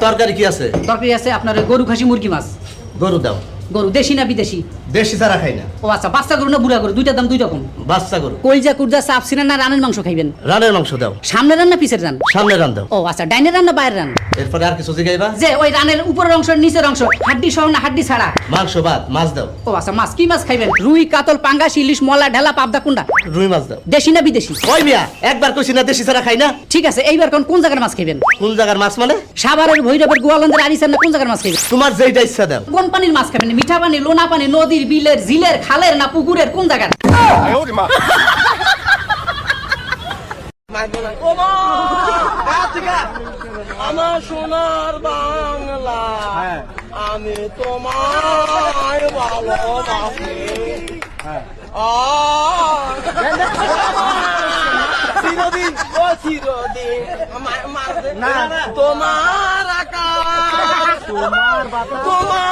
তরকারি কি আছে? তরকারি আছে আপনার গরু খাসি মুরগি মাছ। গরু দাও। গরু দেশি না বিদেশি? দেশি ছাড়া খাই না। ও আচ্ছা বাচ্চা গরু না বুড়া গরু? দুইটার দাম দুই রকম? বাচ্চা গরু। কলজা কুরজা চাপ সিনা না রানের মাংস খাইবেন? রানের মাংস দাও। সামনে রান না পিছের রান? সামনে রান দাও। ও আচ্ছা ডাইনের রান না বাইরের রান? এরপরে আর কিছু জিগাইবা? যে ওই রানের উপরের অংশ নিচের অংশ হাড্ডি সহ না হাড্ডি ছাড়া? মাংস ভাত মাছ দাও। ও আচ্ছা মাছ কি মাছ খাইবেন? রুই কাতল পাঙ্গাস ইলিশ মলা ঢেলা পাবদা কুন্ডা? রুই মাছ দাও। দেশি না বিদেশি? ওই মিয়া একবার কইছি না দেশি ছাড়া খাই না? ঠিক আছে এইবার কোন কোন জায়গার মাছ খাইবেন? কোন জায়গার মাছ মানে? সাভারের ভৈরবের গোয়ালন্দের আরিসার না কোন জায়গার মাছ খাইবেন? তোমার যেইটা ইচ্ছা দাও। কোন পানির মাছ খাবেন? মিঠা পানি লোনা পানি নদীর বিলের জিলের খালের না পুকুরের কোন জায়গার? আমার সোনার বাংলা আমি তোমায় ভালোবাসি চিরদিন ও চিরদিন তোমার আকাশ তোমার বাতাস তোমার